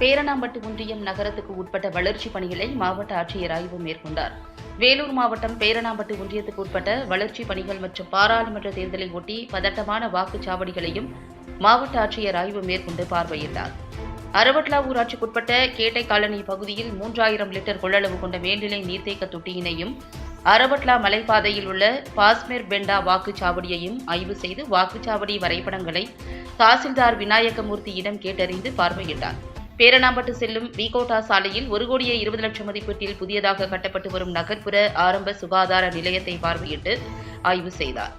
பேரணாம்பட்டு ஒன்றியம் நகரத்துக்கு உட்பட்ட வளர்ச்சிப் பணிகளை மாவட்ட ஆட்சியர் ஆய்வு மேற்கொண்டார். வேலூர் மாவட்டம் பேரணாம்பட்டு ஒன்றியத்துக்கு உட்பட்ட வளர்ச்சிப் பணிகள் மற்றும் பாராளுமன்ற தேர்தலை ஒட்டி பதட்டமான வாக்குச்சாவடிகளையும் மாவட்ட ஆட்சியர் ஆய்வு மேற்கொண்டு பார்வையிட்டார். அரவட்லா ஊராட்சிக்குட்பட்ட கேட்டை காலனி பகுதியில் மூன்றாயிரம் லிட்டர் கொள்ளளவு கொண்ட மேல்நிலை நீர்த்தேக்க தொட்டியினையும் அரபட்லா மலைப்பாதையில் உள்ள பாஸ்மேர் பெண்டா வாக்குச்சாவடியையும் ஆய்வு செய்து வாக்குச்சாவடி வரைபடங்களை தாசில்தார் விநாயகமூர்த்தியிடம் கேட்டறிந்து பார்வையிட்டார். பேரணாம்பட்டு செல்லும் விகோட்டா சாலையில் ஒரு கோடியே இருபது லட்சம் மதிப்பீட்டில் புதியதாக கட்டப்பட்டு வரும் நகர்ப்புற ஆரம்ப சுகாதார நிலையத்தை பார்வையிட்டு ஆய்வு செய்தார்.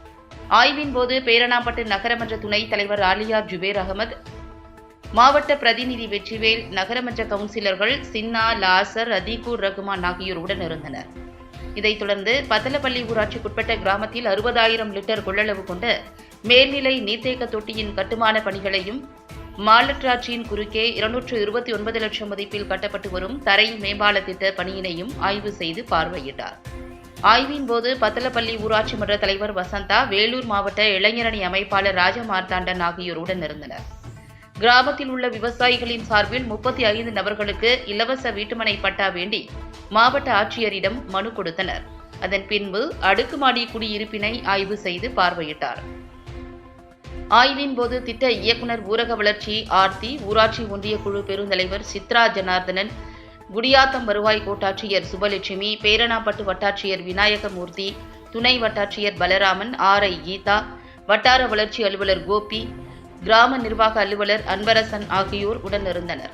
ஆய்வின் போது பேரணாம்பட்டு நகரமன்ற துணைத் தலைவர் ஆலியார் ஜுபேர் அகமது மாவட்ட பிரதிநிதி வெற்றிவேல் நகரமன்ற கவுன்சிலர்கள் சின்னா லாசர் அதீகூர் ரகுமான் ஆகியோர் உடனிருந்தனர் இதைத் தொடர்ந்து பத்தலப்பள்ளி ஊராட்சிக்குட்பட்ட கிராமத்தில் அறுபதாயிரம் லிட்டர் கொள்ளளவு கொண்ட மேல்நிலை நீர்த்தேக்க தொட்டியின் கட்டுமான பணிகளையும் மாலற்றாட்சியின் குறுக்கே இருநூற்று இருபத்தி ஒன்பது லட்சம் மதிப்பில் கட்டப்பட்டு வரும் தரை மேம்பால திட்ட பணியினையும் ஆய்வு செய்து பார்வையிட்டார். ஆய்வின் போது பத்தலப்பள்ளி ஊராட்சி மன்ற தலைவர் வசந்தா வேலூர் மாவட்ட இளைஞரணி அமைப்பாளர் ராஜமார்த்தாண்டன் ஆகியோருடன் இருந்தனர். கிராமத்தில் உள்ள விவசாயிகளின் சார்பில் முப்பத்தி ஐந்து நபர்களுக்கு இலவச வீட்டுமனை பட்டா வேண்டி மாவட்ட ஆட்சியரிடம் மனு கொடுத்தனர். அதன் பின்பு அடுக்குமாடி குடியிருப்பினை ஆய்வு செய்து பார்வையிட்டார். ஆய்வின் போது திட்ட இயக்குனர் ஊரக வளர்ச்சி ஆர்த்தி ஊராட்சி ஒன்றிய குழு பெருந்தலைவர் சித்ரா ஜனார்தனன் குடியாத்தம் வருவாய் கோட்டாட்சியர் சுபலட்சுமி பேரணாப்பட்டு வட்டாட்சியர் விநாயகமூர்த்தி துணை வட்டாட்சியர் பலராமன் ஆர் ஐ கீதா வட்டார வளர்ச்சி அலுவலர் கோபி கிராம நிர்வாக அலுவலர் அன்பரசன் ஆகியோர் உடனிருந்தனர்.